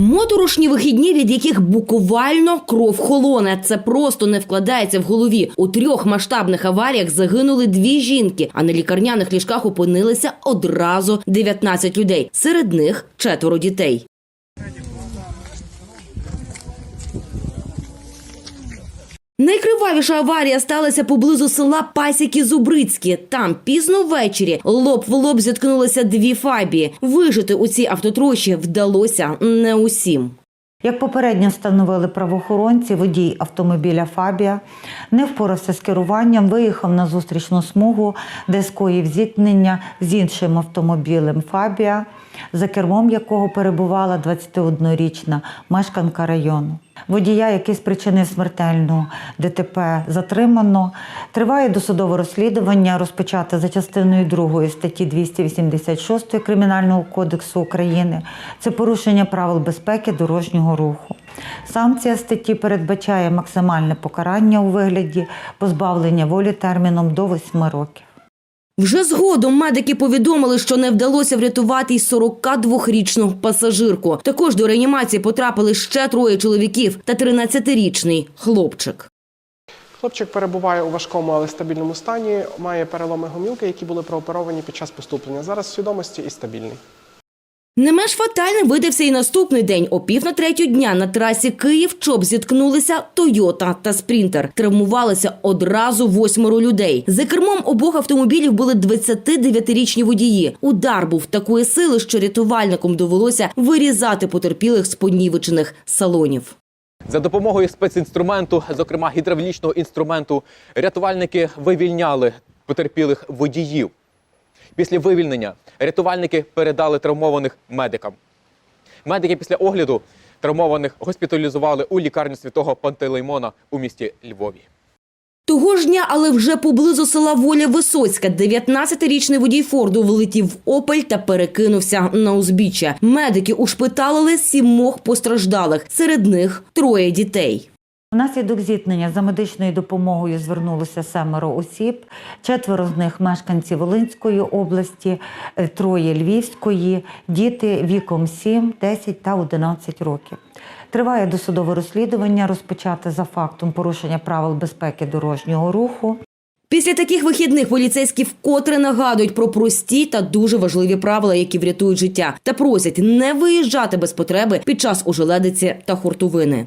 Моторошні вихідні, від яких буквально кров холоне. Це просто не вкладається в голові. У трьох масштабних аваріях загинули дві жінки, а на лікарняних ліжках опинилися одразу 19 людей. Серед них четверо дітей. Найкривавіша аварія сталася поблизу села Пасіки Зубрицькі. Там пізно ввечері лоб в лоб зіткнулися дві фабії. Вижити у цій автотрощі вдалося не усім. Як попередньо встановили правоохоронці, водій автомобіля Фабія не впорався з керуванням, виїхав на зустрічну смугу, де скоїв зіткнення з іншим автомобілем Фабія, за кермом якого перебувала 21-річна мешканка району. Водія, який спричинив смертельну ДТП, затримано. Триває досудове розслідування, розпочате за частиною 2 статті 286 Кримінального кодексу України. Це порушення правил безпеки дорожнього руху. Санкція статті передбачає максимальне покарання у вигляді позбавлення волі терміном до 8 років. Вже згодом медики повідомили, що не вдалося врятувати й 42-річну пасажирку. Також до реанімації потрапили ще троє чоловіків та 13-річний хлопчик. Хлопчик перебуває у важкому, але стабільному стані, має переломи гомілки, які були прооперовані під час поступлення. Зараз в свідомості і стабільний. Не менш фатальним видався і наступний день. О пів на третю дня на трасі Київ-Чоп зіткнулися Тойота та Спрінтер. Травмувалися одразу восьмеро людей. За кермом обох автомобілів були 29-річні водії. Удар був такої сили, що рятувальникам довелося вирізати потерпілих з понівечених салонів. За допомогою спецінструменту, зокрема гідравлічного інструменту, рятувальники вивільняли потерпілих водіїв. Після вивільнення рятувальники передали травмованих медикам. Медики після огляду травмованих госпіталізували у лікарню святого Пантелеймона у місті Львові. Того ж дня, але вже поблизу села Воля Висоцька, 19-річний водій Форду влетів в Опель та перекинувся на узбіччя. Медики ушпиталили сімох постраждалих, серед них троє дітей. Внаслідок зіткнення за медичною допомогою звернулося семеро осіб, четверо з них мешканці Волинської області, е, троє Львівської, діти віком 7, 10 та 11 років. Триває досудове розслідування, розпочате за фактом порушення правил безпеки дорожнього руху. Після таких вихідних поліцейські вкотре нагадують про прості та дуже важливі правила, які врятують життя, та просять не виїжджати без потреби під час ожеледиці та хуртовини.